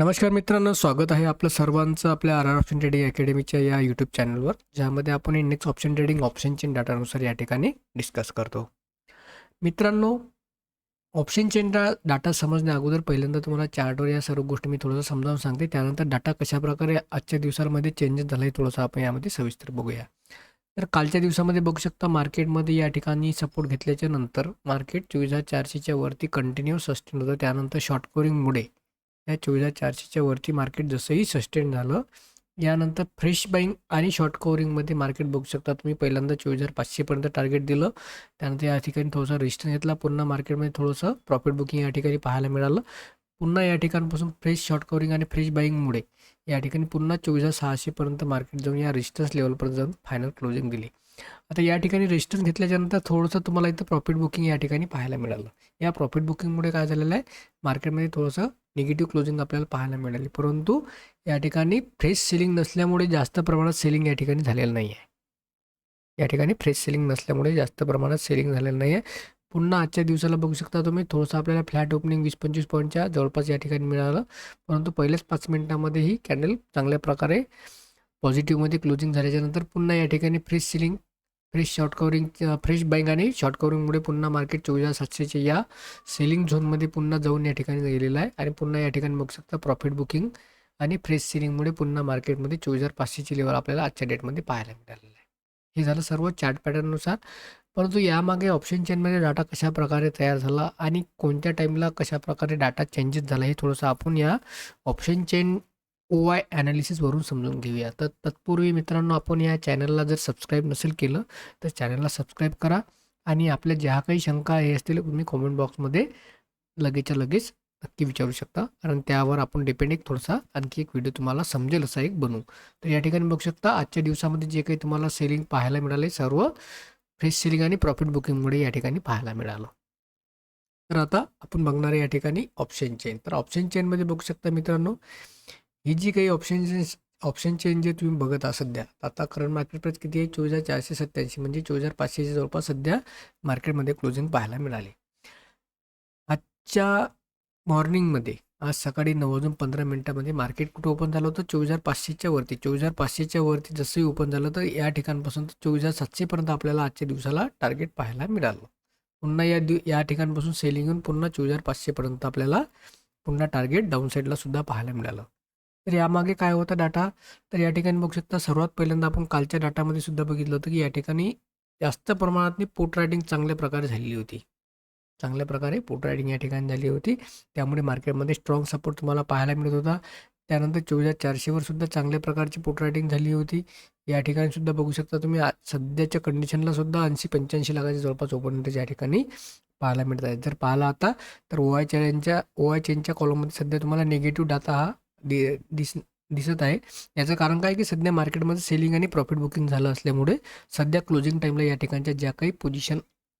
नमस्कार मित्रांनो स्वागत आहे आपलं सर्वांचं आपल्या आर आर ऑप्शन ट्रेडिंग अकॅडमीच्या या यूट्यूब चॅनलवर ज्यामध्ये आपण index option trading option chain डाटानुसार या ठिकाणी डिस्कस करतो. मित्रांनो ऑप्शन चेन डाटा समजण्या अगोदर पहिल्यांदा तुम्हाला चार्टवर या सर्व गोष्टी मी थोडंसं समजावून सांगते. त्यानंतर डाटा कशाप्रकारे आजच्या दिवसांमध्ये चेंजेस झाला आहे थोडंसं आपण यामध्ये सविस्तर बघूया. तर कालच्या दिवसामध्ये बघू शकता मार्केटमध्ये या ठिकाणी सपोर्ट घेतल्याच्या नंतर मार्केट चोवीस हजार चारशेच्या वरती कंटिन्यू सस्टेन होतं. त्यानंतर शॉर्ट कोरिंगमुळे या चोवीस हजार चारशेच्या वरती मार्केट जसंही सस्टेन झालं यानंतर फ्रेश बाईंग आणि शॉर्ट कवरिंगमध्ये मार्केट बघू शकता तुम्ही. पहिल्यांदा चोवीस हजार पाचशेपर्यंत टार्गेट दिलं. त्यानंतर या ठिकाणी थोडंसं रेजिस्टन्स घेतला. पुन्हा मार्केटमध्ये थोडंसं प्रॉफिट बुकिंग या ठिकाणी पाहायला मिळालं. पुन्हा या ठिकाणपासून फ्रेश शॉर्ट कवरिंग आणि फ्रेश बाईंगमुळे या ठिकाणी पुन्हा चोवीस हजार सहाशेपर्यंत मार्केट जाऊन या रेजिस्टन्स लेवलपर्यंत जाऊन फायनल क्लोजिंग दिली. आता या ठिकाणी रेजिस्टन्स घेतल्याच्यानंतर थोडंसं तुम्हाला इथं प्रॉफिट बुकिंग या ठिकाणी पाहायला मिळालं. या प्रॉफिट बुकिंगमुळे काय झालेलं आहे? मार्केटमध्ये थोडंसं निगेटिव्ह क्लोजिंग आपल्याला पाहायला मिळाली. परंतु या ठिकाणी फ्रेश सेलिंग नसल्यामुळे जास्त प्रमाणात सेलिंग या ठिकाणी झालेलं नाही आहे या ठिकाणी फ्रेश सेलिंग नसल्यामुळे जास्त प्रमाणात सेलिंग झालेलं नाही आहे पुन्हा आजच्या दिवसाला बघू शकता तुम्ही थोडंसं आपल्याला फ्लॅट ओपनिंग वीस पंचवीस पॉईंटच्या जवळपास या ठिकाणी मिळालं. परंतु पहिल्याच पाच मिनिटामध्ये ही कॅन्डल चांगल्या प्रकारे पॉझिटिव्हमध्ये क्लोजिंग झाल्याच्यानंतर पुन्हा या ठिकाणी fresh selling fresh short covering fresh buying आणि शॉर्ट कवरिंगमुळे पुन्हा मार्केट चोवीस हजार सातशेच्या या सेलिंग झोनमध्ये पुन्हा जाऊन या ठिकाणी गेलेलं आहे. आणि पुन्हा या ठिकाणी बघू शकता प्रॉफिट बुकिंग आणि फ्रेश सेलिंगमुळे पुन्हा मार्केटमध्ये चोवीस हजार पाचशेची लेवल आपल्याला आजच्या डेटमध्ये पाहायला मिळालेलं आहे. हे झालं सर्व चार्ट पॅटर्ननुसार परंतु यामागे ऑप्शन चेनमध्ये डाटा कशा प्रकारे तयार झाला आणि कोणत्या टाईमला कशा प्रकारे डाटा चेंजेस झाला हे थोडंसं आपण या ऑप्शन चेन ओ आय ॲनालिसिसवरून समजून घेऊया. तर तत्पूर्वी मित्रांनो आपण या चॅनलला जर सबस्क्राईब नसेल केलं तर चॅनलला सबस्क्राईब करा आणि आपल्या ज्या काही शंका हे असतील तुम्ही कॉमेंट बॉक्समध्ये लगेचच्या लगेच नक्की विचारू शकता. कारण त्यावर आपण डिपेंड एक थोडासा आणखी एक व्हिडिओ तुम्हाला समजेल असा एक बनवू तर या ठिकाणी बघू शकता आजच्या दिवसामध्ये जे काही तुम्हाला सेलिंग पाहायला मिळाले सर्व फ्रेश सेलिंग आणि प्रॉफिट बुकिंगमुळे या ठिकाणी पाहायला मिळालं. तर आता आपण बघणार आहे या ठिकाणी ऑप्शन चेन तर ऑप्शन चेनमध्ये बघू शकता मित्रांनो ही जी काही ऑप्शन ऑप्शन चेंज जे तुम्ही बघत आहात सध्या. आता करंट मार्केट प्राईस किती आहे चोवीस हजार चारशे सत्त्याऐंशी म्हणजे चोवीस हजार पाचशेच्या जवळपास सध्या मार्केटमध्ये क्लोजिंग पाहायला मिळाली. आजच्या मॉर्निंगमध्ये आज सकाळी नऊ वाजून पंधरा मिनटामध्ये मार्केट कुठं ओपन झालं होतं? चोवीस हजार पाचशेच्या वरती. चोवीस हजार पाचशेच्या वरती जसंही ओपन झालं तर या ठिकाणपासून तर चोवीस हजार सातशेपर्यंत आपल्याला आजच्या दिवसाला टार्गेट पाहायला मिळालं. पुन्हा या दिव या ठिकाणपासून सेलिंग येऊन पुन्हा चोवीस हजार पाचशेपर्यंत आपल्याला पुन्हा टार्गेट डाऊन साईडला सुद्धा पाहायला मिळालं. तर यामागे काय होता डाटा तर या ठिकाणी बघू शकता सर्वात पहिल्यांदा आपण कालच्या डाटामध्ये सुद्धा बघितलं होतं की या ठिकाणी जास्त प्रमाणात पोट रायडिंग चांगल्या प्रकारे झालेली होती. चांगल्या प्रकारे पोट रायडिंग या ठिकाणी झाली होती. त्यामुळे मार्केटमध्ये स्ट्रॉंग सपोर्ट तुम्हाला पाहायला मिळत होता. त्यानंतर चोवीस हजार चारशेवर सुद्धा चांगल्या प्रकारची पोट रायडिंग झाली होती. या ठिकाणी सुद्धा बघू शकता तुम्ही सध्याच्या कंडिशनला सुद्धा ऐंशी पंच्याऐंशी लाखाच्या जवळपास ओपनिंग या ठिकाणी पाहायला मिळत आहेत. जर पाहिला आता तर ओ आय चॅनलच्या ओ आय चेनच्या कॉलममध्ये सध्या तुम्हाला निगेटिव्ह डाटा हा दि दिस दिसत आहे. याचं कारण काय की सध्या मार्केटमध्ये सेलिंग आणि प्रॉफिट बुकिंग झालं असल्यामुळे सध्या क्लोजिंग टाईमला या ठिकाणच्या ज्या काही पोझिशन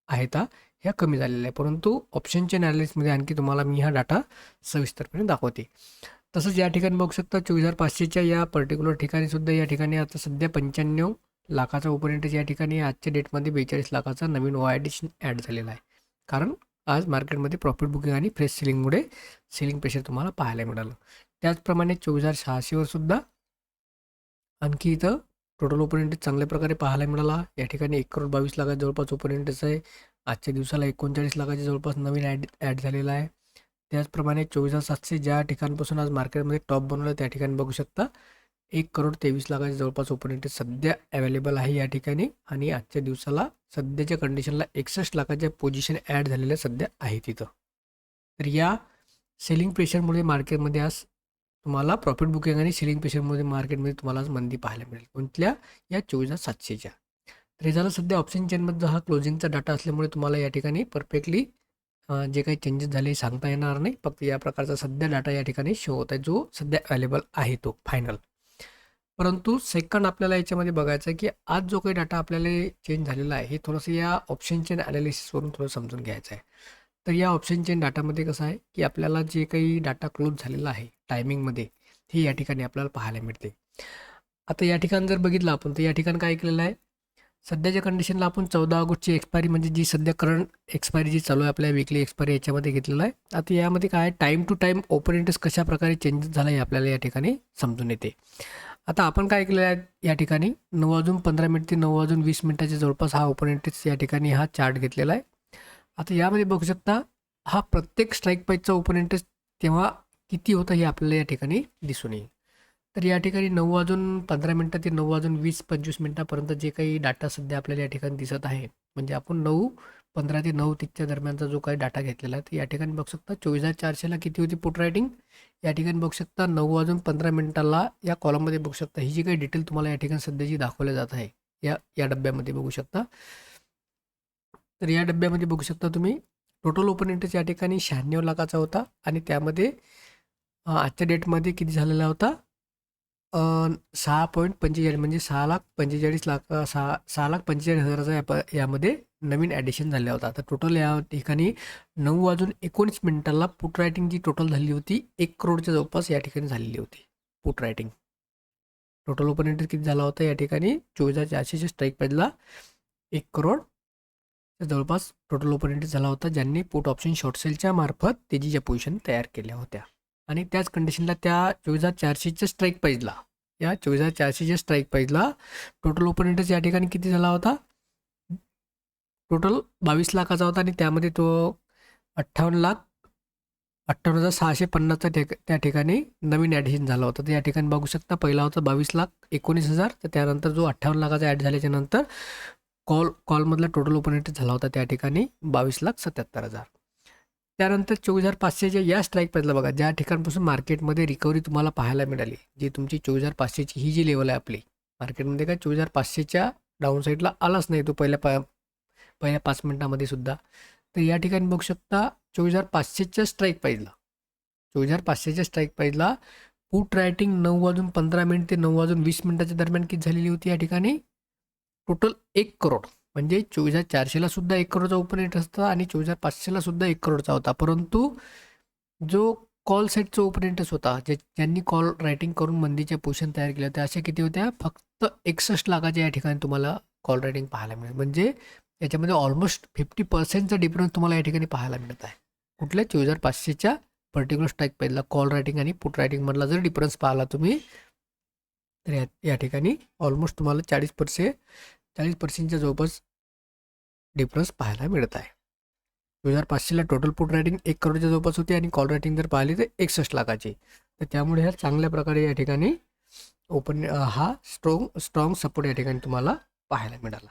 आहेत ह्या कमी झालेल्या आहे परंतु ऑप्शनच्या ॲनालिसिसमध्ये आणखी तुम्हाला मी हा डाटा सविस्तरपणे दाखवते. तसंच या ठिकाणी बघू शकता चोवीस हजार पाचशेच्या या पर्टिक्युलर ठिकाणी सुद्धा या ठिकाणी आता सध्या पंच्याण्णव लाखाचा ओपरेंटेज या ठिकाणी आजच्या डेटमध्ये बेचाळीस लाखाचा नवीन ओ आय डी ॲड झालेला आहे. कारण आज मार्केटमध्ये प्रॉफिट बुकिंग आणि फ्रेश सेलिंगमुळे सेलिंग प्रेशर तुम्हाला पाहायला मिळालं. त्याचप्रमाणे चोवीस हजार सहाशेवर सुद्धा आणखी इथं टोटल ओपनिंटेज चांगल्या प्रकारे पाहायला मिळाला. या ठिकाणी एक करोड बावीस लाखाच्या जवळपास ओपनिंटेज आहे. आजच्या दिवसाला एकोणचाळीस लाखाच्या जवळपास नवीन ॲड ॲड झालेला आहे. त्याचप्रमाणे चोवीस हजार सातशे ज्या ठिकाणपासून आज मार्केटमध्ये टॉप बनवलं त्या ठिकाणी बघू शकता. एक करोड तेवीस लाखाच्या जवळपास ओपनिंटेज सध्या अवेलेबल आहे या ठिकाणी आणि आजच्या दिवसाला सध्याच्या कंडिशनला एकसष्ट लाखाच्या पोझिशन ॲड झालेल्या सध्या आहे तिथं तर या सेलिंग प्रेशरमुळे मार्केटमध्ये आज तुम्हाला प्रॉफिट बुकिंग आणि सेलिंग प्रेशरमध्ये मार्केटमध्ये तुम्हाला मंदी पाहायला मिळेल. कोणत्या? या चोवीस हजार सातशेच्या तर हे झालं सध्या ऑप्शन चेनमध्ये हा क्लोजिंगचा डाटा असल्यामुळे तुम्हाला या ठिकाणी परफेक्टली जे काही चेंजेस झाले सांगता येणार नाही. फक्त या प्रकारचा सध्या डाटा या ठिकाणी शो होत आहे जो सध्या अवेलेबल आहे तो फायनल परंतु सेकंड आपल्याला याच्यामध्ये बघायचं आहे की आज जो काही डाटा आपल्याला चेंज झालेला आहे हे थोडंसं या ऑप्शन चेन ॲनालिसिसवरून थोडं समजून घ्यायचं आहे. तर या ऑप्शन चेन डाटामध्ये कसं आहे की आपल्याला जे काही डाटा क्लोज झालेला आहे टायमिंगमध्ये हे या ठिकाणी आपल्याला पाहायला मिळते. आता या ठिकाणी जर बघितलं आपण तर या ठिकाणी काय केलेलं आहे? सध्याच्या कंडिशनला आपण चौदा ऑगस्टची एक्सपायरी म्हणजे जी सध्या करंट एक्सपायरी जी चालू आहे आपल्या विकली एक्सपायरी याच्यामध्ये घेतलेलं आहे. आता यामध्ये काय time to time open interest कशा प्रकारे चेंजेस झाला हे आपल्याला या ठिकाणी समजून येते. आता आपण काय केलेलं आहे या ठिकाणी? नऊ वाजून पंधरा मिनिट ते नऊ वाजून वीस मिनिटाच्या जवळपास हा ओपन इंटरेस्ट या ठिकाणी हा चार्ट घेतलेला आहे. आता यामध्ये बघू शकता हा प्रत्येक स्ट्राईक प्राईजचा ओपन इंटरेस्ट तेव्हा किती होतं हे आपल्याला या ठिकाणी दिसून येईल. तर या ठिकाणी नऊ वाजून पंधरा मिनटं ते नऊ वाजून वीस पंचवीस मिनटापर्यंत जे काही डाटा सध्या आपल्याला या ठिकाणी दिसत आहे म्हणजे आपण नऊ पंधरा ते नऊ तीसच्या दरम्यानचा जो काही डाटा घेतलेला आहे तर या ठिकाणी बघू शकता चोवीस हजार चारशेला किती होती पुट रायटिंग या ठिकाणी बघू शकता नऊ वाजून पंधरा मिनटाला या कॉलममध्ये बघू शकता ही जी काही डिटेल तुम्हाला या ठिकाणी सध्या जी दाखवल्या जात आहे या या डब्यामध्ये बघू शकता. तर या डब्यामध्ये बघू शकता तुम्ही टोटल ओपन इंटरेस्ट या ठिकाणी शहाण्णव लाखाचा होता आणि त्यामध्ये आजच्या डेटमध्ये किती झालेला होता? सहा पॉईंट पंचेचाळीस म्हणजे सहा लाख पंचेचाळीस लाख सहा सहा लाख पंचेचाळीस हजाराचा या प यामध्ये नवीन ॲडिशन झाला होता. तर टोटल या ठिकाणी नऊ वाजून एकोणीस मिनिटाला पुट रायटिंग जी टोटल झाली होती एक करोडच्या जवळपास या ठिकाणी झालेली होती put writing total open interest किती झाला होता या ठिकाणी? चोवीस हजार चारशेच्या स्ट्राईक प्राईजला एक करोड जवळपास टोटल ओपन इंटरेस्ट झाला होता ज्यांनी पुट ऑप्शन शॉर्ट सेलच्या मार्फत तेजीच्या पोझिशन तयार केल्या होत्या. आणि त्याच कंडिशनला त्या चोवीस हजार चारशेच्या स्ट्राईक प्राईजला या चोवीस हजार चारशेच्या स्ट्राईक प्राईजला टोटल ओपन इंटरेस्ट या ठिकाणी किती झाला होता? टोटल बावीस लाखाचा होता आणि त्यामध्ये तो अठ्ठावन्न लाख अठ्ठावन्न हजार सहाशे पन्नासचा ठिक त्या ठिकाणी नवीन ॲडिशन झाला होता. तर या ठिकाणी बघू शकता पहिला होता बावीस लाख एकोणीस हजार तर त्यानंतर जो अठ्ठावन्न लाखाचा ॲड झाल्याच्यानंतर कॉल कॉलमधला टोटल ओपन इंटरेस्ट झाला होता त्या ठिकाणी बावीस लाख सत्याहत्तर हजार. त्यानंतर चोवीस हजार पाचशेच्या या स्ट्राईक प्राईजला बघा ज्या ठिकाणपासून मार्केटमध्ये रिकव्हरी तुम्हाला पाहायला मिळाली जी तुमची चोवीस हजार पाचशेची ही जी लेवल आहे आपली मार्केटमध्ये काय चोवीस हजार पाचशेच्या डाऊन साईडला आलाच नाही तो पहिल्या पा पहिल्या पाच मिनटामध्ये सुद्धा. तर या ठिकाणी बघू शकता चोवीस हजार पाचशेच्या स्ट्राईक प्राईजला चोवीस हजार पाचशेच्या स्ट्राईक प्राईजला पुट रायटिंग नऊ वाजून पंधरा मिनिट ते नऊ वाजून वीस मिनिटाच्या दरम्यान किती झालेली होती या ठिकाणी? टोटल एक करोड. म्हणजे चोवीस हजार चारशेला सुद्धा एक करोडचा ओपन रेट असतं आणि चोवीस हजार पाचशेला सुद्धा एक करोडचा होता. परंतु जो कॉल सेटचा ओपन इंटरेस्ट होता जे ज्यांनी कॉल रायटिंग करून मंदीच्या पोझिशन तयार केल्या होत्या अशा किती होत्या? फक्त एकसष्ट लाखाच्या या ठिकाणी तुम्हाला कॉल रायटिंग पाहायला मिळेल. म्हणजे याच्यामध्ये ऑलमोस्ट फिफ्टी पर्सेंटचा डिफरन्स तुम्हाला या ठिकाणी पाहायला मिळत आहे. कुठल्या? चोवीस हजार पाचशेच्या पर्टिक्युलर स्ट्राईक पहिला कॉल रायटिंग आणि पुट रायटिंगमधला जर डिफरन्स पाहिला तुम्ही तर या या ठिकाणी ऑलमोस्ट तुम्हाला चाळीस पर्सेंट चाळीस पर्सेंटच्या जवळपास डिफरन्स पाहायला मिळत आहे दोन हजार पाचशेला टोटल पुट रायटिंग एक करोडच्या जवळपास होती आणि कॉल रायटिंग जर पाहिली तर एकसष्ट लाखाची. तर त्यामुळे ह्या चांगल्या प्रकारे या ठिकाणी ओपन हा स्ट्रॉंग स्ट्रॉंग सपोर्ट या ठिकाणी तुम्हाला पाहायला मिळाला.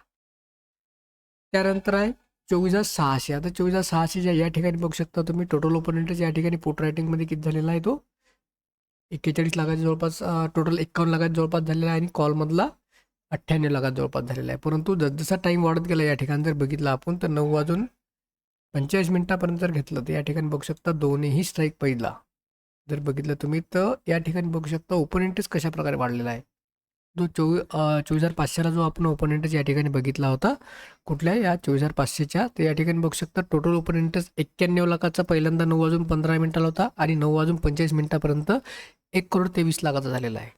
त्यानंतर आहे चोवीस हजार सहाशे. आता चोवीस हजार सहाशेच्या या ठिकाणी बघू शकता तुम्ही टोटल ओपन इंटरेस्ट या ठिकाणी पुट रायटिंगमध्ये किती झालेला आहे तो? एक्केचाळीस लाखाच्या जवळपास टोटल एकावन्न लाखाच्या जवळपास झालेला आहे आणि कॉलमधला अठ्ठ्याण्णव लाखात जवळपास झालेला आहे. परंतु जसजसा टाईम वाढत गेला या ठिकाणी जर बघितला आपण तर नऊ वाजून पंचेचाळीस मिनिटापर्यंत जर घेतलं तर या ठिकाणी बघू शकता दोन्ही स्ट्राईक पहिला. जर बघितलं तुम्ही तर या ठिकाणी बघू शकता ओपन इंटरेस्ट कशा प्रकारे वाढलेला आहे. जो चोवी चोवीस हजार पाचशेला जो आपण ओपन इंटरेस्ट या ठिकाणी बघितला होता कुठल्या? या चोवीस हजार पाचशेच्या. तर या ठिकाणी बघू शकता टोटल ओपन इंटरेस्ट एक्क्याण्णव लाखाचा पहिल्यांदा नऊ वाजून पंधरा मिनिटाला होता आणि नऊ वाजून पंचेचाळीस मिनिटापर्यंत एक करोड तेवीस लाखाचा झालेला आहे.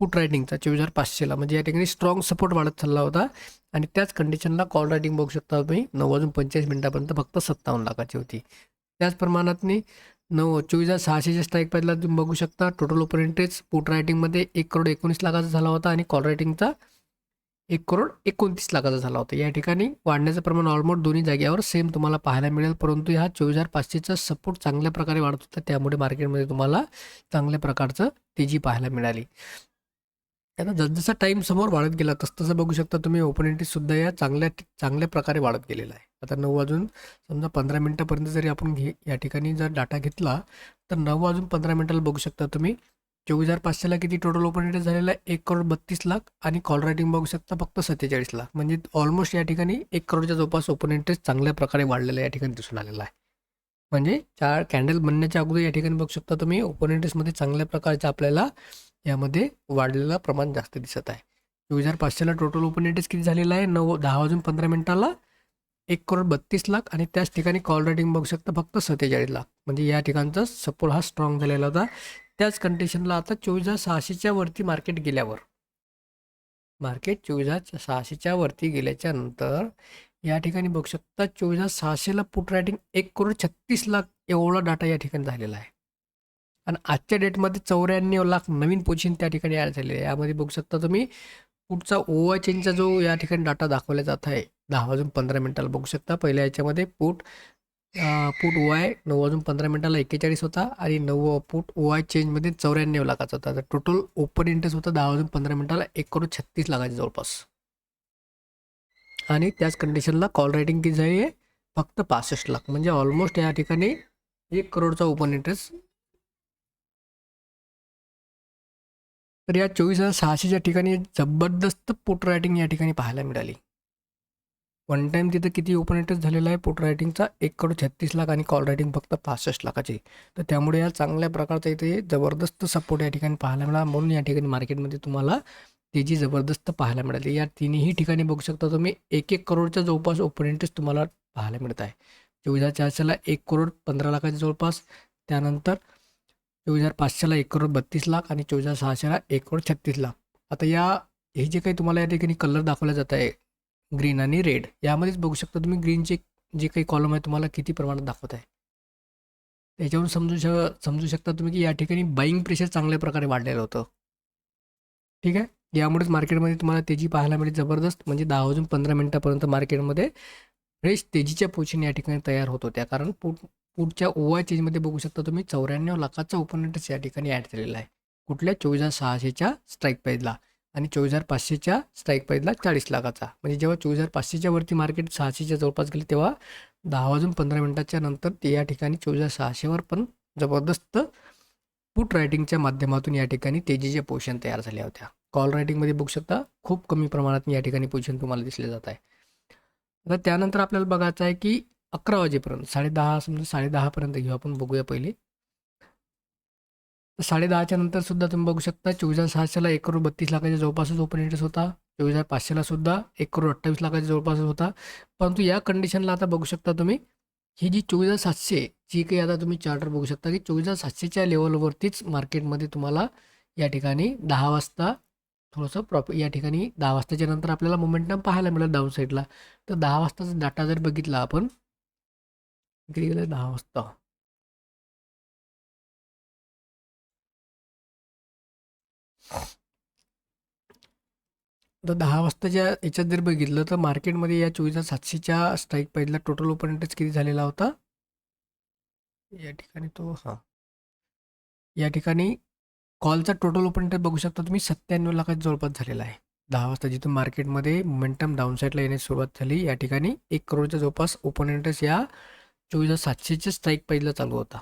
पुट रायटिंगचा चोवीस हजार पाचशेला म्हणजे या ठिकाणी स्ट्रॉंग सपोर्ट वाढत चालला होता. आणि त्याच कंडिशनला कॉल रायटिंग बघू शकता तुम्ही. नऊ वाजून पंचेचाळीस मिनिटापर्यंत फक्त सत्तावन्न लाखाची होती. त्याच प्रमाणात नऊ चोवीस हजार सहाशेच्या स्ट्राईक प्राईजला तुम्ही बघू शकता. टोटल ओपन इंटरेस्ट पुट रायटिंगमध्ये एक करोड एकोणीस लाखाचा झाला होता. आणि कॉल रायटिंगचा एक करोड एकोणतीस लाखाचा झाला होता. या ठिकाणी वाढण्याचं प्रमाण ऑलमोस्ट दोन्ही जागेवर सेम तुम्हाला पाहायला मिळेल. परंतु ह्या चोवीस हजार पाचशेचा सपोर्ट चांगल्या प्रकारे वाढत होता. त्यामुळे मार्केटमध्ये तुम्हाला चांगल्या प्रकारचं तेजी पाहायला मिळाली. आता जसजसा टाईम समोर वाढत गेला तसतसं बघू शकता तुम्ही ओपन सुद्धा या चांगल्या चांगल्या प्रकारे वाढत गेलेला आहे. आता नऊ वाजून समजा पंधरा मिनटापर्यंत जरी आपण घे या ठिकाणी जर डाटा घेतला तर नऊ वाजून पंधरा मिनटाला बघू शकता तुम्ही चोवीस हजार पाचशेला किती टोटल ओपन इंटरेस्ट झालेला आहे? एक करोड बत्तीस लाख आणि कॉल रायटिंग बघू शकता फक्त सत्तेचाळीस लाख. म्हणजे ऑलमोस्ट या ठिकाणी एक करोडच्या जवळपास ओपन इंटरेस्ट चांगल्या प्रकारे वाढलेला या ठिकाणी दिसून आलेला आहे. म्हणजे चार कॅन्डल बनण्याच्या अगोदर या ठिकाणी बघू शकता तुम्ही ओपन इंटरेस्टमध्ये चांगल्या प्रकारचे आपल्याला यामध्ये वाढलेलं प्रमाण जास्त दिसत आहे. चोवीस हजार पाचशेला टोटल ओपन इंटरेस्ट किती झालेला आहे. नऊ दहा वाजून पंधरा मिनिटाला एक करोड बत्तीस लाख आणि त्याच ठिकाणी कॉल रेटिंग बघू शकता फक्त सत्तेचाळीस लाख. म्हणजे या ठिकाणचा सपोर्ट हा स्ट्रॉंग झालेला होता. त्याच कंडिशनला आता चोवीस हजार सहाशेच्या वरती मार्केट गेल्यावर. मार्केट चोवीस हजार सहाशेच्या वरती गेल्याच्यानंतर या ठिकाणी बघू शकता चोवीस हजार सहाशेला पुट रायटिंग एक करोड छत्तीस लाख एवढा डाटा या ठिकाणी झालेला आहे. आणि आजच्या डेटमध्ये चौऱ्याण्णव लाख नवीन पोझिशन त्या ठिकाणी ॲड झालेले आहे. यामध्ये बघू शकता तुम्ही पुढचा ओवा चेनचा जो या ठिकाणी डाटा दाखवला जात आहे दहा वाजून पंधरा मिनिटाला बघू शकता. पहिल्या याच्यामध्ये पुट पुट आय नऊ वाजून पंधरा मिनिटाला एक्केचाळीस होता आणि नऊ पुट आय चेंजमध्ये चौऱ्याण्णव लाखाचा होता. तर टोटल ओपन इंटरेस्ट होता दहा वाजून पंधरा मिनिटाला एक करोड छत्तीस लाखाच्या जवळपास. आणि त्याच कंडिशनला कॉल रायटिंग किती झाली आहे. फक्त पासष्ट लाख म्हणजे ऑलमोस्ट या ठिकाणी एक करोडचा ओपन इंटरेस्ट तर या चोवीस हजार सहाशेच्या ठिकाणी जबरदस्त पोट रायटिंग या ठिकाणी पाहायला मिळाली. वन टाईम तिथं किती ओपन इंटरेस्ट झालेला आहे? पोट रायटिंगचा एक करोड छत्तीस लाख आणि कॉल रायटिंग फक्त पासष्ट लाखाची. तर त्यामुळे या चांगल्या प्रकारचा इथे जबरदस्त सपोर्ट या ठिकाणी पाहायला मिळाला. म्हणून या ठिकाणी मार्केटमध्ये तुम्हाला तेजी जबरदस्त पाहायला मिळाली या तिन्ही ठिकाणी बघू शकता तुम्ही एक एक करोडच्या जवळपास ओपन इंटरेस्ट तुम्हाला पाहायला मिळत आहे. चोवीस हजार चारशेला एक करोड पंधरा लाखाच्या जवळपास. त्यानंतर चोवीस हजार पाचशेला एक करोड बत्तीस लाख आणि चोवीस हजार सहाशेला एक करोड छत्तीस लाख. आता या हे जे काही तुम्हाला या ठिकाणी कलर दाखवला जात आहे ग्रीन आणि रेड यामध्येच बघू शकता तुम्ही ग्रीनचे जे काही कॉलम आहे तुम्हाला किती प्रमाणात दाखवत आहे. त्याच्यावरून समजू श समजू शकता तुम्ही की या ठिकाणी बाईंग प्रेशर चांगल्या प्रकारे वाढलेलं होतं. ठीक आहे? यामुळेच मार्केटमध्ये तुम्हाला तेजी पाहायला मिळेल जबरदस्त म्हणजे दहा वाजून पंधरा मिनटापर्यंत मार्केटमध्ये फ्रेश तेजीच्या पोझिशन या ठिकाणी तयार होत होत्या. कारण पुढ पुढच्या ओवाय चेंजमध्ये बघू शकता तुम्ही चौऱ्याण्णव लाखाचा ओपन या ठिकाणी ॲड झालेला आहे. कुठल्या चोवीस हजार सहाशेच्या स्ट्राईक प्राईजला आणि चोवीस हजार पाचशेच्या स्ट्राईक प्राईजला चाळीस लाखाचा. म्हणजे जेव्हा चोवीस हजार पाचशेच्या वरती मार्केट सहाशेच्या जवळपास गेले तेव्हा दहा वाजून पंधरा मिनटाच्या नंतर ते या ठिकाणी चोवीस हजार सहाशेवर पण जबरदस्त पुट रायटिंगच्या माध्यमातून या ठिकाणी तेजीच्या पोझिशन तयार झाल्या होत्या. कॉल रायटिंगमध्ये बघू शकता खूप कमी प्रमाणात या ठिकाणी पोझिशन तुम्हाला दिसले जात आहे. आता त्यानंतर आपल्याला बघायचं आहे की अकरा वाजेपर्यंत साडेदहा समजा साडेदहापर्यंत घेऊ आपण बघूया पहिले. साडेदहाच्या नंतर सुद्धा तुम्ही बघू शकता चोवीस हजार सहाशेला एक करोड बत्तीस लाखाच्या जवळपासच ओपन इंटरेस्ट होता. चोवीस हजार पाचशेला सुद्धा एक करोड अठ्ठावीस लाखाच्या जवळपासच होता. परंतु या कंडिशनला आता बघू शकता तुम्ही ही जी चोवीस हजार सातशे जी काही आता तुम्ही चार्टर बघू शकता की चोवीस हजार सातशेच्या लेवलवरतीच मार्केटमध्ये तुम्हाला या ठिकाणी दहा वाजता थोडंसं प्रॉफिट या ठिकाणी दहा वाजताच्या नंतर आपल्याला मोमेंटम पाहायला मिळेल डाऊन साईडला तर दहा वाजताचा डाटा जर बघितला आपण किती दहा वाजता तर दहा वाजताच्या याच्यात जर बघितलं तर मार्केटमध्ये या चोवीस सातशेच्या स्ट्राईक पाहिजेला टोटल ओपन इंटरेस्ट किती झालेला होता? या ठिकाणी तो हां. या ठिकाणी कॉलचा टोटल ओपन इंटरेस्ट बघू शकता तुम्ही सत्त्याण्णव लाखात जवळपास झालेला आहे. दहा वाजता जिथून मार्केटमध्ये मोमेंटम डाऊनसाईडला येण्यास सुरुवात झाली या ठिकाणी एक करोडच्या जवळपास ओपन इंटरेस्ट या चोवीस हजार सातशेचे स्ट्राईक प्राईजला चालू होता.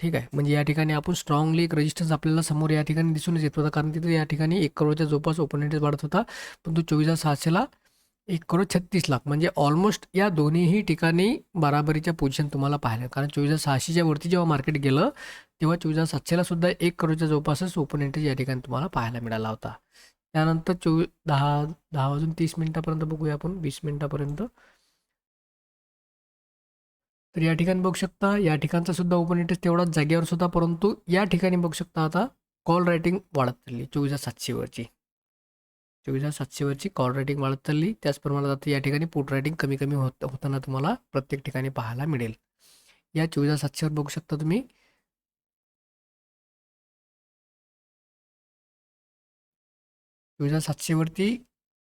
ठीक आहे. म्हणजे या ठिकाणी आपण स्ट्रॉंगली एक रजिस्टन्स आपल्याला समोर या ठिकाणी दिसूनच येत होता. कारण तिथे या ठिकाणी एक करोडच्या जवळपास ओपन इंटरेस्ट वाढत होता. पण तो चोवीस हजार सहाशेला एक करोड छत्तीस लाख म्हणजे ऑलमोस्ट या दोन्हीही ठिकाणी बराबरीच्या पोझिशन तुम्हाला पाहायला कारण चोवीस हजार सहाशेच्या वरती जेव्हा मार्केट गेलं तेव्हा चोवीस हजार सातशेला सुद्धा एक करोडच्या जवळपासच ओपन इंटरेस्ट या ठिकाणी तुम्हाला पाहायला मिळाला होता. त्यानंतर चोवीस दहा दहा वाजून तीस मिनिटापर्यंत बघूया आपण. वीस मिनिटापर्यंत तर या ठिकाणी बघू शकता या ठिकाणचा सुद्धा ओपन इंटरेस्ट तेवढाच जागेवर सुद्धा परंतु या ठिकाणी बघू शकता आता कॉल रायटिंग वाढत चालली चोवीस हजार सातशेवरची चोवीस हजार सातशेवरची कॉल रायटिंग वाढत चालली. त्याच प्रमाणात आता या ठिकाणी पोट रायटिंग कमी कमी होत होताना तुम्हाला प्रत्येक ठिकाणी पाहायला मिळेल. या चोवीस हजार सातशेवर बघू शकता तुम्ही. चोवीस हजार सातशेवरती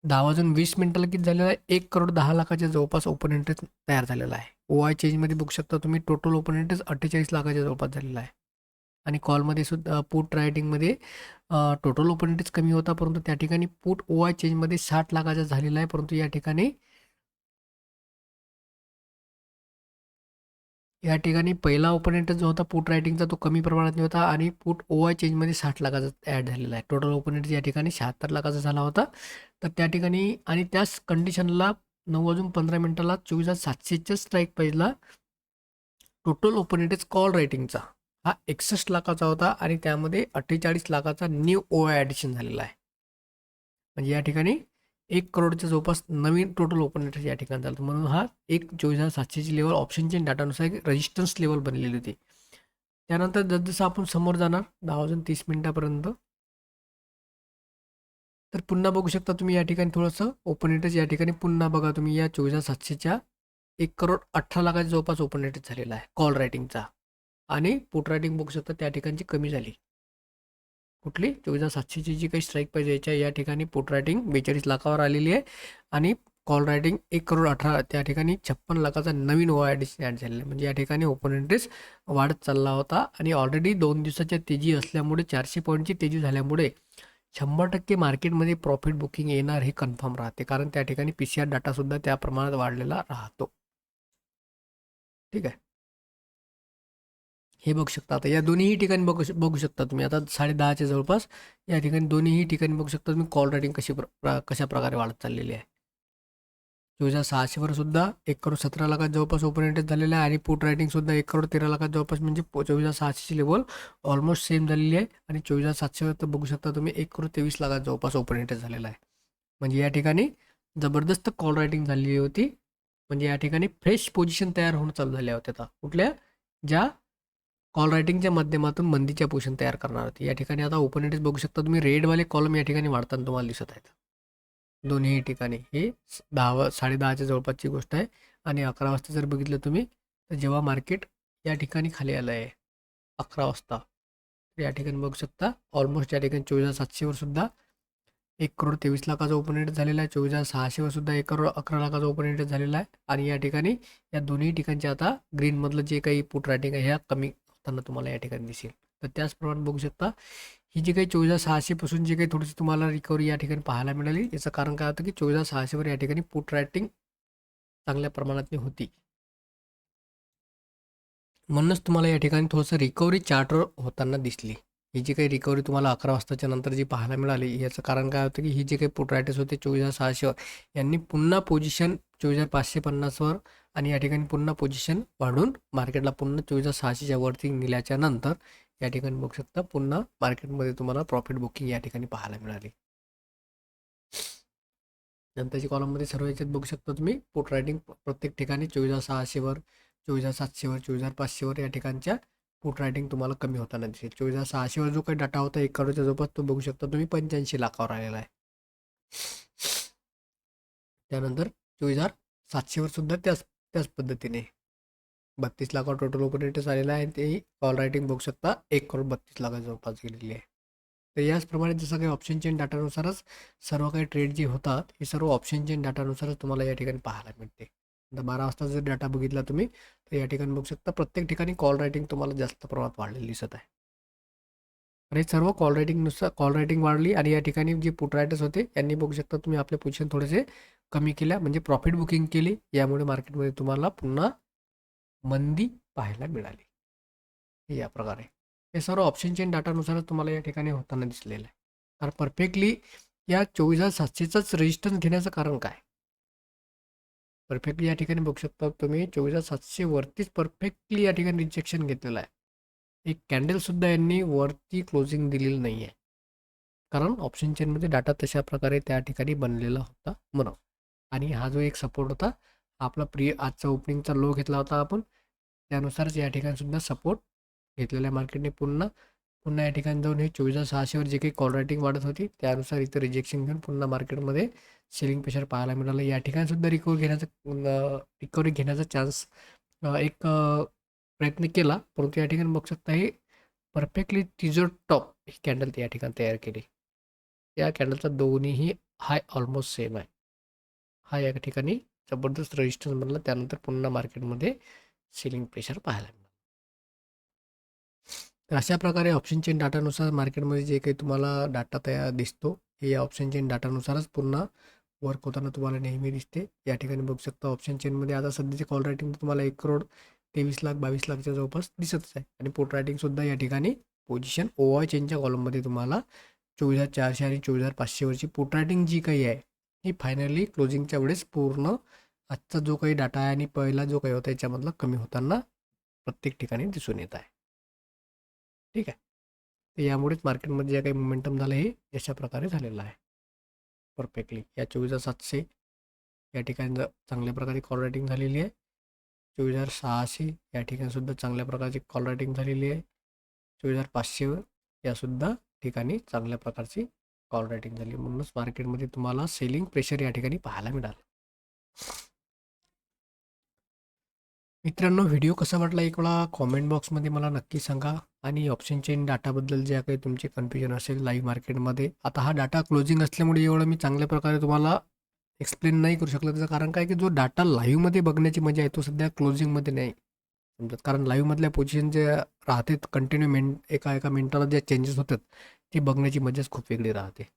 दहा वाजून वीस मिनिटाला किती झालेला आहे? एक करोड दहा लाखाच्या जवळपास ओपन इंटरेस्ट तयार झालेला आहे. ओ आय चेंजमध्ये बघू शकता तुम्ही टोटल ओपन इंटरेस्ट अठ्ठेचाळीस लाखाच्या जवळपास झालेला आहे. आणि कॉलमध्ये सुद्धा पुट रायटिंगमध्ये टोटल ओपन इंटरेस्ट कमी होता परंतु त्या ठिकाणी पुट ओ आय चेंजमध्ये साठ लाखाचा झालेला आहे परंतु या ठिकाणी या ठिकाणी पहिला ओपोनेंट जो होता पुट रायटिंगचा तो कमी प्रमाणात होता आणि पुट ओ आय चेंजमध्ये साठ लाखाचा ॲड झालेला आहे. टोटल ओपोनेंट या ठिकाणी शहात्तर लाखाचा झाला होता. तर त्या ठिकाणी आणि त्याच कंडिशनला नऊ वाजून पंधरा मिनिटाला चोवीस हजार सातशेच्या स्ट्राईक प्राईजला टोटल ओपोनेंटेज कॉल रायटिंगचा हा एकसष्ट लाखाचा होता आणि त्यामध्ये अठ्ठेचाळीस लाखाचा न्यू ओ आय ॲडिशन झालेला आहे. म्हणजे या ठिकाणी एक करोडच्या जवळपास नवीन टोटल ओपन इंटरेस्ट या ठिकाणी झालं म्हणून हा एक चोवीस हजार सातशेची लेवल ऑप्शनची डाटानुसार एक रजिस्टन्स लेवल बनलेली होती. त्यानंतर जसजसं आपण समोर जाणार दहा वाजून तीस मिनिटापर्यंत. तर पुन्हा बघू शकता तुम्ही या ठिकाणी थोडंसं ओपन इंटरेस्ट या ठिकाणी पुन्हा बघा तुम्ही या चोवीस हजार सातशेच्या एक करोड अठरा लाखाच्या जवळपास ओपन इंटरेस्ट झालेला आहे कॉल रायटिंगचा आणि पुट रायटिंग बघू शकता त्या ठिकाणची कमी झाली. कुठली? चोवीस हजार सातशेची जी काही स्ट्राईक पाहिजे याच्या या ठिकाणी पोट रायटिंग बेचाळीस लाखावर आलेली आहे. आणि कॉल रायटिंग एक करोड अठरा त्या ठिकाणी छप्पन लाखाचा नवीन ओ आय डी ॲड झालेला आहे. म्हणजे या ठिकाणी ओपन इंटरेस्ट वाढत चालला होता. आणि ऑलरेडी दोन दिवसाच्या तेजी असल्यामुळे चारशे पॉईंटची तेजी झाल्यामुळे शंभर टक्के मार्केटमध्ये प्रॉफिट बुकिंग येणार हे कन्फर्म राहते. कारण त्या ठिकाणी पी सी आर डाटासुद्धा त्या प्रमाणात वाढलेला राहतो. ठीक आहे? हे बघू शकता. आता या दोन्हीही ठिकाणी बघू बघू शकता तुम्ही. आता साडे दहाच्या जवळपास या ठिकाणी दोन्हीही ठिकाणी बघू शकता तुम्ही. कॉल रायटिंग कशी प्र कशा प्रकारे वाढत चाललेली आहे. चोवीस हजार सहाशेवर सुद्धा एक करोड सतरा लाखात जवळपास ओपन इंटरेस्ट झालेला आहे आणि पुट रायटिंग सुद्धा एक करोड तेरा लाखात जवळपास म्हणजे चोवीस हजार सहाशेची लेवल ऑलमोस्ट सेम झालेली आहे. आणि चोवीस हजार सातशेवर तर बघू शकता तुम्ही एक करोड तेवीस लाखात जवळपास ओपन इंटरेस्ट झालेला आहे. म्हणजे या ठिकाणी जबरदस्त कॉल रायटिंग झालेली होती. म्हणजे या ठिकाणी फ्रेश पोझिशन तयार होणं चालू झाल्या होत्या आता. कुठल्या? ज्या कॉल रायटिंगच्या माध्यमातून मंदीच्या पोषण तयार करणार होती या ठिकाणी आता ओपन इंटरेस्ट बघू शकता तुम्ही रेडवाले कॉलम या ठिकाणी वाढताना तुम्हाला दिसत आहेत. दोन्ही ठिकाणी. हे दहा वा साडे दहाच्या जवळपासची गोष्ट आहे. आणि अकरा वाजता जर बघितलं तुम्ही तर जेव्हा मार्केट या ठिकाणी खाली आलं आहे अकरा वाजता या ठिकाणी बघू शकता ऑलमोस्ट या ठिकाणी चोवीस हजार सातशेवर सुद्धा एक करोड तेवीस लाखाचा ओपन इंटरेस्ट झालेला आहे. चोवीस हजार सहाशेवर सुद्धा एक करोड अकरा लाखाचा ओपन इंटरेस्ट झालेला आहे. आणि या ठिकाणी या दोन्ही ठिकाणचे आता ग्रीनमधलं जे काही पुट रायटिंग आहे ह्या कमी असताना तुम्हाला या ठिकाणी दिसेल. तर त्याचप्रमाणे बघू शकता ही जी काही चोवीस हजार सहाशेपासून जी काही थोडीशी तुम्हाला रिकव्हरी या ठिकाणी पाहायला मिळाली याचं कारण काय होतं की चोवीस हजार सहाशेवर या ठिकाणी पुट रायटिंग चांगल्या प्रमाणात होती. म्हणूनच तुम्हाला या ठिकाणी थोडंसं रिकव्हरी चार्टवर होताना दिसली. ही जी काही रिकव्हरी तुम्हाला अकरा वाजताच्या नंतर जी पाहायला मिळाली याचं कारण काय होतं की ही जी काही पुट रायटर्स होते चोवीस हजार सहाशेवर यांनी पुन्हा पोझिशन चोवीस हजार पाचशे पन्नासवर आणि या ठिकाणी पुन्हा पोझिशन वाढून मार्केटला पुन्हा चोवीस हजार सहाशेच्या वरती नेल्याच्या नंतर या ठिकाणी बघू शकता पुन्हा मार्केटमध्ये तुम्हाला प्रॉफिट बुकिंग या ठिकाणी पाहायला मिळाली. नंतरच्या कॉलममध्ये सर्व याच्यात बघू शकता तुम्ही पोट रायटिंग प्रत्येक ठिकाणी चोवीस हजार सहाशेवर चोवीस हजार सातशेवर चोवीस हजार पाचशेवर या ठिकाणच्या फूट रायटिंग तुम्हाला कमी होताना दिसेल. चोवीस हजार सहाशेवर जो काही डाटा होता एक करोडच्या जवळपास तो बघू शकता. तुम्ही पंच्याऐंशी लाखावर आलेला आहे. त्यानंतर चोवीस हजार सातशेवर सुद्धा त्याच त्याच पद्धतीने. बत्तीस लाखावर टोटल ओपन इंटरेस्ट आलेला आहे ते कॉल रायटिंग बघू शकता. एक करोड बत्तीस लाखा जवळपास गेलेली आहे. तर याचप्रमाणे जसं काही ऑप्शन चेन डाटानुसारच सर्व काही ट्रेड जे होतात हे सर्व ऑप्शन चेन डाटानुसारच तुम्हाला या ठिकाणी पाहायला मिळते. आता बारा वाजता जर डाटा बघितला तुम्ही तर या ठिकाणी बघू शकता प्रत्येक ठिकाणी कॉल रायटिंग तुम्हाला जास्त प्रमाणात वाढलेली दिसत आहे. आणि सर्व कॉल रायटिंगनुसार कॉल रायटिंग वाढली आणि या ठिकाणी जे पुट रायटर्स होते यांनी बघू शकता तुम्ही आपले पोझिशन थोडेसे कमी केल्या म्हणजे प्रॉफिट बुकिंग केली यामुळे मार्केटमध्ये तुम्हाला पुन्हा मंदी पाहायला मिळाली. या प्रकारे. हे सर्व ऑप्शन चेन डाटानुसारच तुम्हाला या ठिकाणी होताना दिसलेलं आहे. कारण परफेक्टली या चोवीस हजार सातशेचाच रेजिस्टन्स घेण्याचं कारण काय? परफेक्टली या ठिकाणी बघू शकता तुम्ही चोवीस हजार सातशे वरतीच परफेक्टली या ठिकाणी रिजेक्शन घेतलेलं आहे. एक कॅन्डलसुद्धा यांनी वरती क्लोजिंग दिलेलं नाही आहे कारण ऑप्शन चेनमध्ये डाटा तशा प्रकारे त्या ठिकाणी बनलेला होता म्हणून. आणि हा जो एक सपोर्ट होता आपला प्रिय आजचा ओपनिंगचा लो घेतला होता आपण. त्यानुसारच या ठिकाणीसुद्धा सपोर्ट घेतलेल्या मार्केटने पुन्हा पुन्हा या ठिकाणी जाऊन हे चोवीस हजार सहाशेवर जे काही कॉल रायटिंग वाढत होती त्यानुसार इथं रिजेक्शन घेऊन पुन्हा मार्केटमध्ये सेलिंग प्रेशर पाहायला मिळालं. या ठिकाणी सुद्धा रिकवर घेण्याचा रिकव्हरी घेण्याचा चान्स एक प्रयत्न केला. परंतु या ठिकाणी बघू शकता हे परफेक्टली तिजो टॉप ही कॅन्डल या ठिकाणी तयार केली. या कॅन्डलचा दोन्हीही हाय ऑलमोस्ट सेम आहे. हा या ठिकाणी जबरदस्त रजिस्टन्स बनला. त्यानंतर पुन्हा मार्केटमध्ये सेलिंग प्रेशर पाहायला मिळालं. तर अशा प्रकारे ऑप्शन चेन डाटानुसार मार्केटमध्ये जे काही तुम्हाला डाटा तयार दिसतो हे या ऑप्शन चेन डाटानुसारच पुन्हा वर्क होताना तुम्हाला नेहमी दिसते. या ठिकाणी बघू शकता ऑप्शन चेनमध्ये आता सध्याचे कॉल रायटिंग तुम्हाला एक करोड तेवीस लाख बावीस लाखच्या जवळपास दिसतच आहे. आणि पोट रायटिंगसुद्धा या ठिकाणी पोझिशन ओ आय चेनच्या कॉलममध्ये तुम्हाला चोवीस हजार चारशे आणि चोवीस हजार पाचशेवरची पोट रायटिंग जी काही आहे ही फायनली क्लोजिंगच्या वेळेस पूर्ण आजचा जो काही डाटा आहे आणि पहिला जो काही होता याच्यामधला कमी होताना प्रत्येक ठिकाणी दिसून येत आहे. ठीक आहे. तर यामुळेच मार्केटमध्ये जे काही मोमेंटम झालं हे अशा प्रकारे झालेलं आहे. परफेक्टली या चोवीस हजार सातशे या ठिकाणी चांगल्या प्रकारे कॉल रायटिंग झालेली आहे. चोवीस हजार सहाशे या ठिकाणीसुद्धा चांगल्या प्रकारची कॉल रायटिंग झालेली आहे. चोवीस हजार पाचशेवर यासुद्धा ठिकाणी चांगल्या प्रकारची कॉल रायटिंग झाली म्हणूनच मार्केटमध्ये तुम्हाला सेलिंग प्रेशर या ठिकाणी पाहायला मिळालं. मित्रांनो व्हिडिओ कसा वाटला? एक वेळा कॉमेंट बॉक्समध्ये मला नक्की सांगा. आणि ऑप्शन चेन डाटाबद्दल जे काही तुमचे कन्फ्युजन असेल लाईव्ह मार्केटमध्ये आता हा डाटा क्लोजिंग असल्यामुळे एवढं मी चांगल्या प्रकारे तुम्हाला एक्सप्लेन नाही करू शकलं. त्याचं कारण काय की जो डाटा लाईव्हमध्ये बघण्याची मजा आहे तो सध्या क्लोजिंगमध्ये नाही. समजत? कारण लाईव्हमधल्या पोझिशन जे राहते कंटिन्यू मेन एका एका मिनटाला जे चेंजेस होतात ते बघण्याची मजाच खूप वेगळी राहते.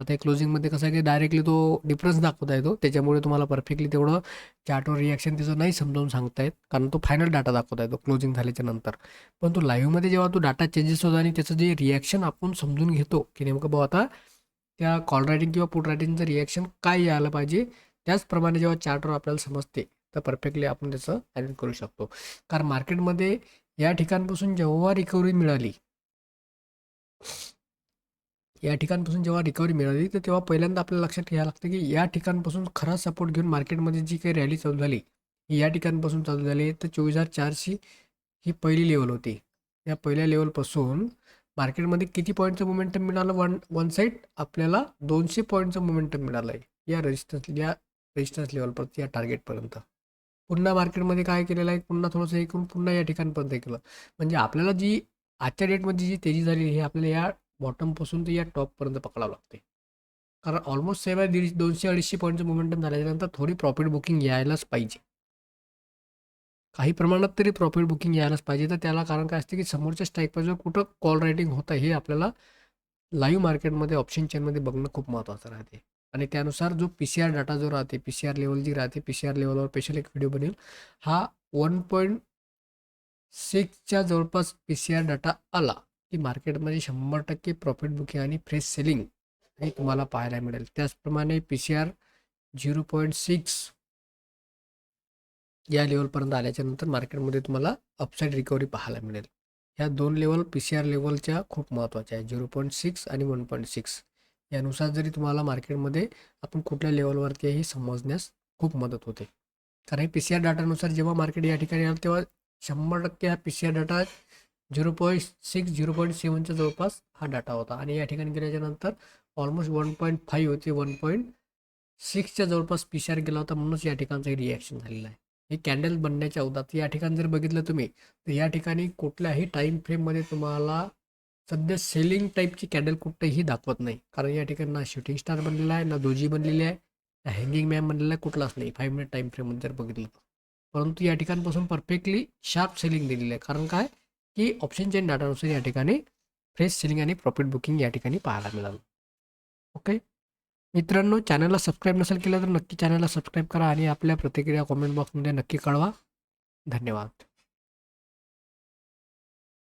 आता क्लोजिंगमध्ये कसं आहे की डायरेक्टली तो डिफरन्स दाखवता येतो. त्याच्यामुळे तुम्हाला परफेक्टली तेवढं चार्टवर रिॲक्शन त्याचं नाही समजावून सांगता येत. कारण तो फायनल डाटा दाखवता येतो क्लोजिंग झाल्याच्यानंतर. पण तो लाईव्हमध्ये जेव्हा तो डाटा चेंजेस होतो आणि त्याचं जे रिॲक्शन आपण समजून घेतो की नेमकं भाऊ आता त्या कॉल रायटिंग किंवा पुट रायटिंगचं रिॲक्शन काय यायला पाहिजे त्याचप्रमाणे जेव्हा चार्टवर आपल्याला समजते तर परफेक्टली आपण त्याचं अरेंज करू शकतो. कारण मार्केटमध्ये या ठिकाणपासून जेव्हा रिकव्हरी मिळाली या ठिकाणपासून जेव्हा रिकव्हरी मिळाली तर तेव्हा पहिल्यांदा आपल्याला लक्षात घ्यावं लागतं की या ठिकाणपासून खरा सपोर्ट घेऊन मार्केटमध्ये जी काही रॅली चालू झाली ही या ठिकाणपासून चालू झाली. तर चोवीस हजार चारशे ही पहिली लेवल होती. या पहिल्या लेवलपासून मार्केटमध्ये किती पॉईंटचं मोमेंटम मिळालं? वन वन साईड आपल्याला दोनशे पॉईंटचं मोमेंटम मिळालं आहे या रेजिस्टन्स या रेजिस्टन्स लेवलपर्यंत या टार्गेटपर्यंत पुन्हा मार्केटमध्ये काय केलेलं आहे? पुन्हा थोडंसं हे करून पुन्हा या ठिकाणपर्यंत केलं. म्हणजे आपल्याला जी आजच्या डेटमध्ये जी तेजी झाली हे आपल्याला या बॉटमपासून ते या टॉपपर्यंत पकडावं लागते. कारण ऑलमोस्ट सेव्ह आहे दीड दोनशे अडीचशे पॉईंटचं मोमेंटम झाल्याच्यानंतर थोडी प्रॉफिट बुकिंग यायलाच पाहिजे. काही प्रमाणात तरी प्रॉफिट बुकिंग यायलाच पाहिजे. तर त्याला कारण काय असते की समोरच्या स्ट्राईक कुठं कॉल रायटिंग होतं हे आपल्याला लाईव्ह मार्केटमध्ये ऑप्शन चेनमध्ये बघणं खूप महत्त्वाचं राहते. आणि त्यानुसार जो पी सी आर डाटा जो राहते पी सी आर लेवल जी राहते पी सी आर लेवलवर स्पेशल एक व्हिडिओ बनेल. हा वन पॉईंट सिक्सच्या जवळपास पी सी आर डाटा आला. की मार्केटमध्ये शंभर टक्के प्रॉफिट बुकिंग आणि फ्रेश सेलिंग हे तुम्हाला पाहायला मिळेल. त्याचप्रमाणे P C R zero point six या लेवलपर्यंत आल्याच्यानंतर मार्केटमध्ये तुम्हाला अपसाईड रिकव्हरी पाहायला मिळेल. ह्या दोन लेवल पी सी आर लेवलच्या खूप महत्त्वाच्या आहे झिरो पॉईंट सिक्स आणि वन पॉईंट सिक्स. यानुसार जरी तुम्हाला मार्केटमध्ये आपण कुठल्या लेवलवरती आहे हे समजण्यास खूप मदत होते. कारण हे पी सी आर डाटानुसार जेव्हा मार्केट या ठिकाणी आलं तेव्हा शंभर टक्के हा P C R data zero point six zero point सेवनच्या जवळपास हा डाटा होता. आणि या ठिकाणी गेल्याच्यानंतर ऑलमोस्ट वन पॉईंट फाईव्ह ते वन पॉईंट सिक्सच्या जवळपास पी सी आर गेला होता म्हणूनच या ठिकाणचं रिॲक्शन झालेलं आहे. हे कॅन्डल बनण्याच्या अगोदर या ठिकाणी जर बघितलं तुम्ही तर या ठिकाणी कुठल्याही टाईम फ्रेममध्ये तुम्हाला सध्या सेलिंग टाईपची कॅन्डल कुठेही दाखवत नाही. कारण या ठिकाणी ना शूटिंग स्टार बनलेला आहे ना दोजी बनलेली आहे ना हँगिंग मॅम बनलेला आहे कुठलाच नाही. फाईव्ह मिनिट टाईम फ्रेममध्ये जर बघितलं तर. परंतु या ठिकाणपासून परफेक्टली शार्प सेलिंग दिलेली आहे. कारण काय? की ऑप्शन चेन डाटानुसार या ठिकाणी. फ्रेश सेलिंग आणि प्रॉफिट बुकिंग या ठिकाणी पाहायला मिळालं. ओके मित्रांनो चॅनलला सबस्क्राईब नसेल केलं तर नक्की चॅनलला सबस्क्राईब करा आणि आपल्या प्रतिक्रिया कॉमेंट बॉक्समध्ये नक्की कळवा. धन्यवाद.